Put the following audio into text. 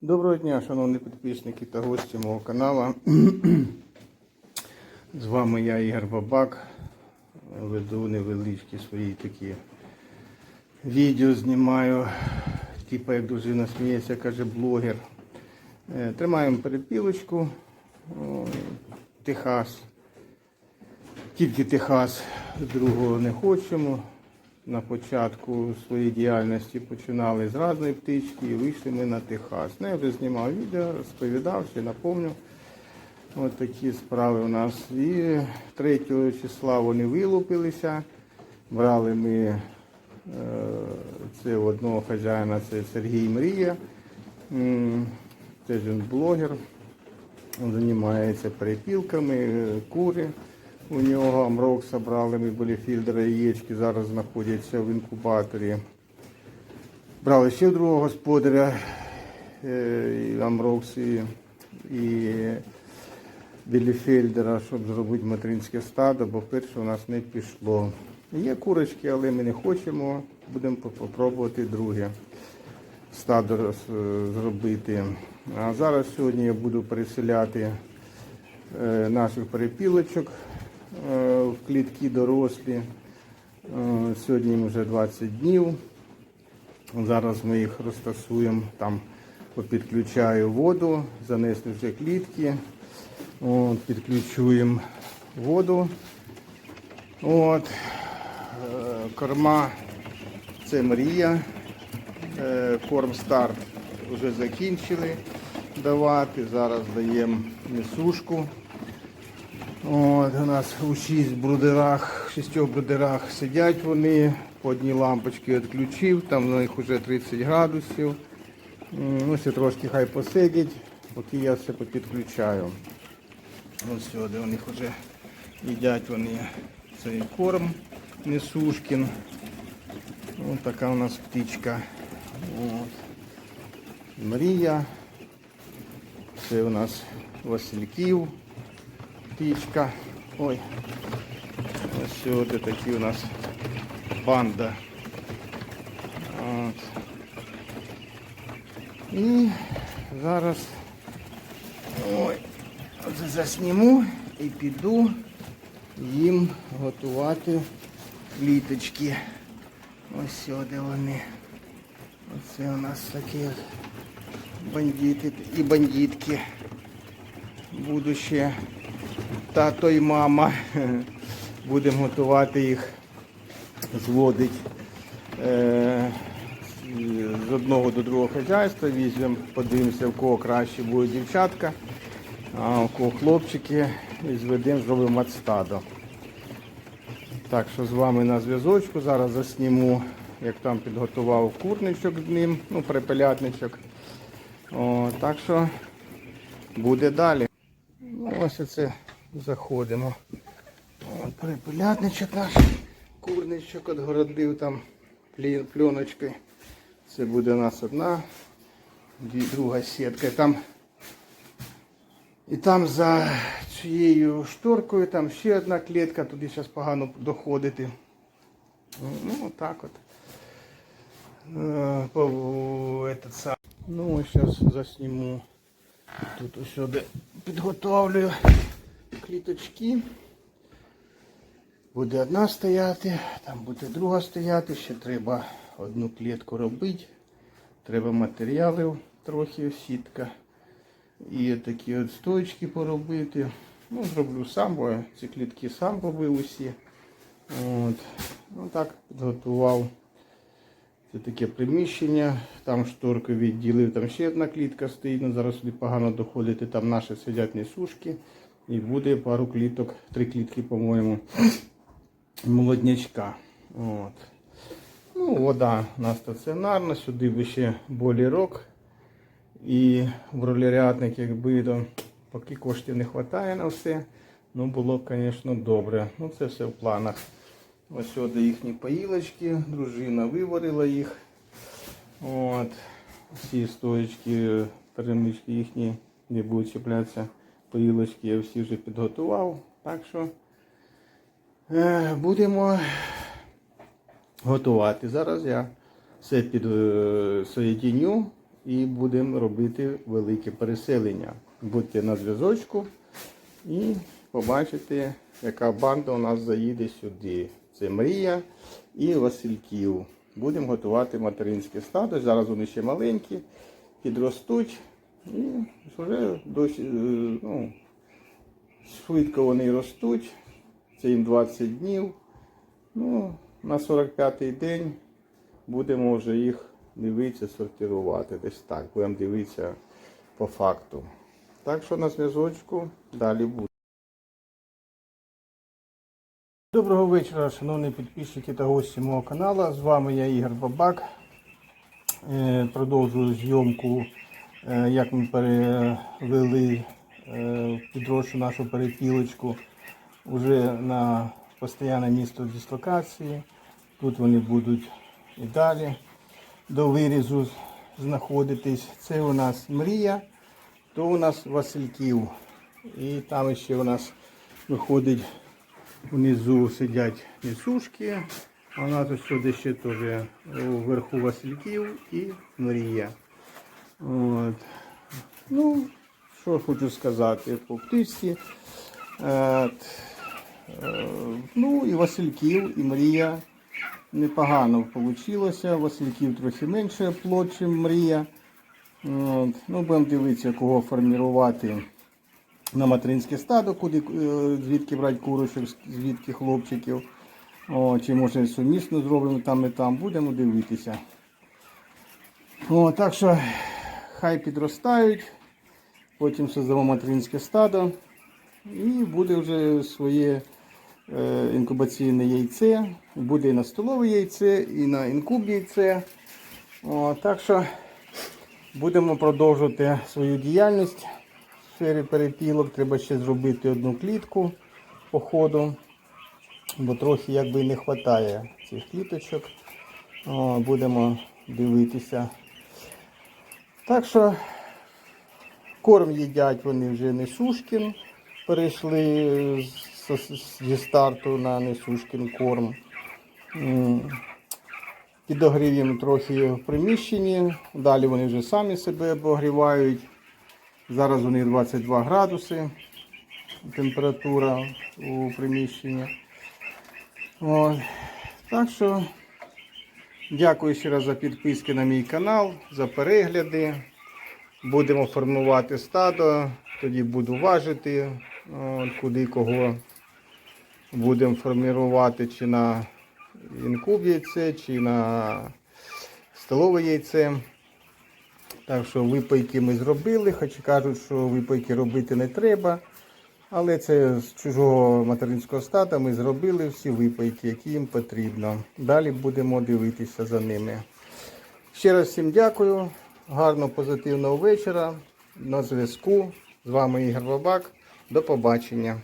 Доброго дня, шановні підписники та гості мого каналу. З вами я Ігор Бабак. Веду невеличкі свої такі відео знімаю. Типа як дружина сміється, каже блогер. Е, Тримаємо перепілочку. Техас. Тільки Техас другого не хочемо. На початку своєї діяльності починали з різної птички і вийшли ми на Техас. Ну, я вже знімав відео, розповідав, ще напомню. Ось такі справи у нас. І 3 числа вони вилупилися. Брали ми е, це одного хазяїна, це Сергій Мрія. Теж він блогер. Він займається перепілками, е, кури. У нього амрок собрали, ми були фільдери яєчки, зараз знаходяться в інкубаторі. Брали ще другого господаря, е, і амрокс і, і біліфельдера, щоб зробити материнське стадо, бо перше у нас не пішло. Є курочки, але ми не хочемо, будемо спробувати друге стадо зробити. А зараз сьогодні я буду переселяти е, наших перепілочок е, в клітки дорослі. Е, Сьогодні їм вже 20 днів. Зараз ми їх розтасуємо, там підключаю воду, занесли вже клітки, От, підключуємо воду. От, е, корма це мрія. Е, Корм старт вже закінчили давати. Зараз даємо несушку. От, у нас у шість брудерах, шістьох брудерах сидять вони, по одній лампочці відключив, там на них вже 30 градусів. М, Ну, ще трошки хай посидять, поки я все підключаю. Ось сюди у них вже їдять вони цей корм несушкін. Ось така у нас птичка. От. Мрія. Це у нас Васильків птичка. Ой. Ось сюди такі у нас банда. От. І зараз ой, засніму і піду їм готувати кліточки. Ось сюди вони. Оце у нас такі бандити і бандитки. Будуще тато і мама. Будемо готувати їх, зводить е, з одного до другого хазяйства. Візьмемо, подивимося, в кого краще буде дівчатка, а у кого хлопчики, і зведемо, зробимо мацтадо. Так що з вами на зв'язочку. Зараз засніму, як там підготував курничок з ним, ну, припелятничок. О, так що буде далі. Ну, ось оце заходимо. От припелятничок наш, курничок відгородив там пленочкою. Це буде у нас одна, друга сітка. Там, і там за цією шторкою там ще одна клітка, туди зараз погано доходити. Ну, отак от. Е, этот. Ну, зараз засніму. Тут усюди підготовлю кліточки. Буде одна стояти, там буде друга стояти, ще треба одну клітку робити. Треба матеріалів трохи, сітка. І такі от стоечки поробити. Ну, зроблю сам, бо ці клітки сам робив усі. От. Ну так, підготував. Це таке приміщення, там шторку відділив, там ще одна клітка стоїть, ну зараз погано доходити, там наші сидять несушки. І буде пару кліток, три клітки, по-моєму, молоднячка. От. Ну, вода у нас стаціонарна, сюди би ще болірок і бролерятник, якби то поки коштів не вистачає на все. Ну було б, звісно, добре. Ну це все в планах. Ось сюди їхні поїлочки, дружина виварила їх. От. Всі стоечки, перемички їхні не будуть чіплятися. Поїлочки я всі вже підготував. Так що е, будемо готувати. Зараз я все підсоєдіню і будемо робити велике переселення. Будьте на зв'язочку і побачите, яка банда у нас заїде сюди. Це Мрія і Васильків. Будемо готувати материнське стадо. Зараз вони ще маленькі, підростуть і вже досі, е, ну, швидко вони ростуть. Це їм 20 днів. Ну, на 45-й день будемо вже їх дивитися, сортувати. Десь так. Будемо дивитися по факту. Так що на зв'язочку далі буде. Доброго вечора, шановні підписчики та гості мого каналу. З вами я Ігор Бабак. Е, Продовжую зйомку, як ми перевели е, підрощу нашу перепілочку вже на постійне місто дислокації. Тут вони будуть і далі до вирізу знаходитись. Це у нас мрія, то у нас Васильків. І там ще у нас виходить внизу сидять несушки. А у нас сюди ще теж вверху Васильків і мрія. От. Ну, що хочу сказати по птичці. Е, Е, Ну і Васильків, і Мрія. Непогано вийшло. Васильків трохи менше плод, ніж Мрія. От. Ну, Будемо дивитися, кого формувати на материнське стадо, куди, е, звідки брати курочок, звідки хлопчиків. О, чи може сумісно зробимо там і там. Будемо дивитися. О, так що хай підростають. Потім создамо материнське стадо. І буде вже своє е, інкубаційне яйце. Буде і на столове яйце, і на інкуб яйце. О, так що будемо продовжувати свою діяльність в сфері перепілок. Треба ще зробити одну клітку по ходу, бо трохи якби не вистачає цих кліточок. О, будемо дивитися. Так що корм їдять вони вже не сушкін перейшли зі старту на несушкін корм. Їм трохи в приміщенні. Далі вони вже самі себе обогрівають. Зараз у них 22 градуси температура у приміщенні. От. Так що дякую ще раз за підписки на мій канал, за перегляди. Будемо формувати стадо, тоді буду важити, куди кого будемо формувати, чи на інкуб яйце, чи на столове яйце. Так що випайки ми зробили, хоч кажуть, що випайки робити не треба. Але це з чужого материнського стата ми зробили всі випайки, які їм потрібно. Далі будемо дивитися за ними. Ще раз всім дякую. Гарного позитивного вечора. На зв'язку. З вами Ігор Бабак. До побачення.